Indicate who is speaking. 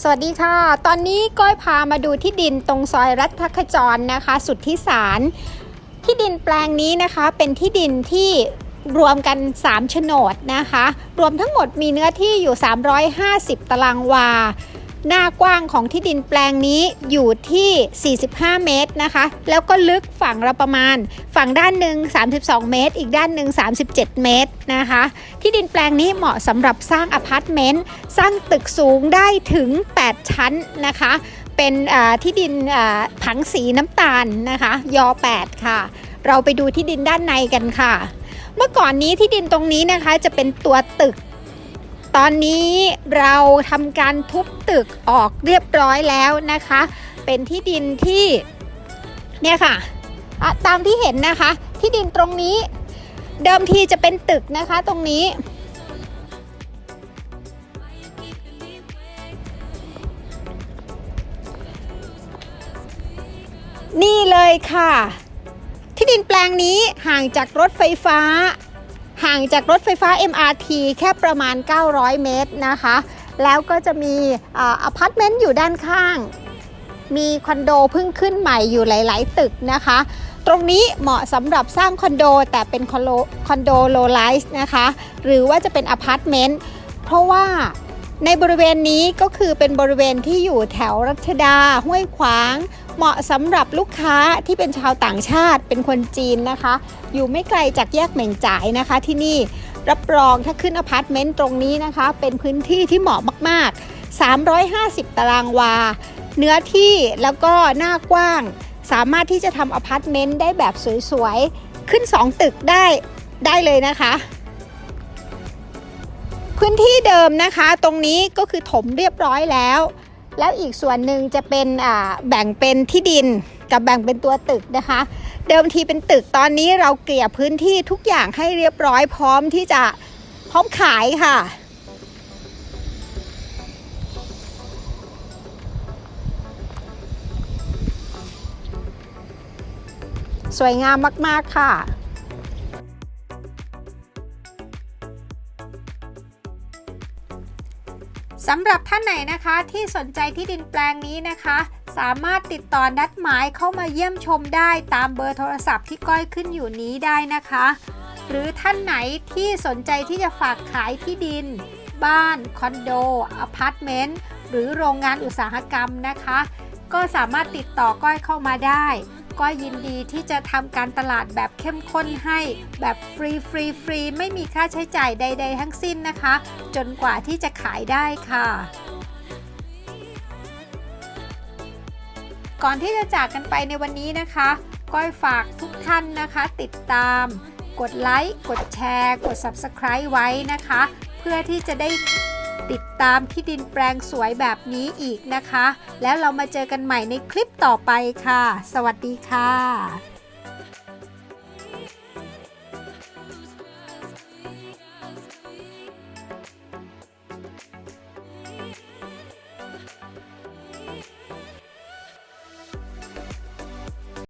Speaker 1: สวัสดีค่ะ ตอนนี้ก้อยพามาดูที่ดินตรงซอยรัฐขจรนะคะ สุดที่สารที่ดินแปลงนี้นะคะเป็นที่ดินที่รวมกัน 3 โฉนดนะคะ รวมทั้งหมดมีเนื้อที่อยู่ 350 ตารางวา หน้ากว้างของที่ดินแปลงนี้อยู่ที่ 45 เมตรนะคะ แล้วก็ลึกฝั่งละประมาณ ฝั่งด้านหนึ่ง32 เมตร อีกด้านหนึ่ง37 เมตรนะคะ ที่ดินแปลงนี้เหมาะสำหรับสร้างอพาร์ตเมนต์ สร้างตึกสูงได้ถึง 8 ชั้นนะคะ เป็นที่ดินผังสีน้ำตาลนะคะ ยอ 8 ค่ะ เราไปดูที่ดินด้านในกันค่ะ เมื่อก่อนนี้ที่ดินตรงนี้นะคะจะเป็นตัวตึก ตอนนี้เราทำการทุบตึกออกเรียบร้อยแล้วนะคะ เป็นที่ดินที่เนี่ยค่ะะตามที่เห็นนะคะ ที่ดินตรงนี้เดิมทีจะเป็นตึกนะคะตรงนี้ นี่เลยค่ะ ที่ดินแปลงนี้ห่างจากรถไฟฟ้า ห่างจากรถไฟฟ้า MRT แค่ประมาณ 900 เมตรนะคะ แล้วก็จะมีอาพาร์ตเมนต์อยู่ด้านข้าง มีคอนโดเพิ่งขึ้นใหม่อยู่หลาย ๆ ตึกนะคะ ตรงนี้เหมาะสำหรับสร้างคอนโดแต่เป็นคอนโดคอนโดโลไลซ์นะคะ หรือว่าจะเป็นอพาร์ตเมนต์ เพราะว่าในบริเวณนี้ก็คือเป็นบริเวณที่อยู่แถวรัชดา ห้วยขวาง เหมาะสำหรับลูกค้าที่เป็นชาวต่างชาติเป็นคนจีนนะคะ อยู่ไม่ไกลจากแยกเหม่งจ่ายนะคะ ที่นี่รับรองถ้าขึ้นอพาร์ตเมนต์ตรงนี้นะคะ เป็นพื้นที่ที่เหมาะมาก ๆ 350 ตารางวา เนื้อที่แล้วก็หน้ากว้าง สามารถที่จะทำอพาร์ตเมนต์ได้แบบสวย ๆ ขึ้น 2 ตึกได้ได้เลยนะคะพื้นที่เดิมนะคะ ตรงนี้ก็คือถมเรียบร้อยแล้ว แล้วอีกส่วนหนึ่งจะเป็นอ่าแบ่งเป็นที่ดินกับแบ่งเป็นตัวตึกนะคะ เดิมทีเป็นตึกตอนนี้เราเกลี่ยพื้นที่ทุกอย่างให้เรียบร้อยพร้อมที่จะพร้อมขายค่ะ สวยงามมาก ๆ ค่ะ สำหรับท่านไหนนะคะที่สนใจที่ดินแปลงนี้นะคะ สามารถติดต่อนัดหมายเข้ามาเยี่ยมชมได้ตามเบอร์โทรศัพท์ที่ก้อยขึ้นอยู่นี้ได้นะคะ หรือท่านไหนที่สนใจที่จะฝากขายที่ดิน บ้าน คอนโดอพาร์ตเมนต์หรือโรงงานอุตสาหกรรมนะคะ ก็สามารถติดต่อก้อยเข้ามาได้ ก็ยินดีที่จะทำการตลาดแบบเข้มข้นให้แบบฟรีฟรีฟรีไม่มีค่าใช้จ่ายใด ๆ ทั้งสิ้นนะคะ จนกว่าที่จะขายได้ค่ะก่อนที่จะจากกันไปในวันนี้นะคะ ก้อยฝากทุกท่านนะคะ ติดตาม กดไลค์ กดแชร์ กด Subscribe ไว้นะคะ เพื่อที่จะได้ ติดตามที่ดินแปลงสวยแบบนี้อีกนะคะ แล้วเรามาเจอกันใหม่ในคลิปต่อไปค่ะ สวัสดีค่ะ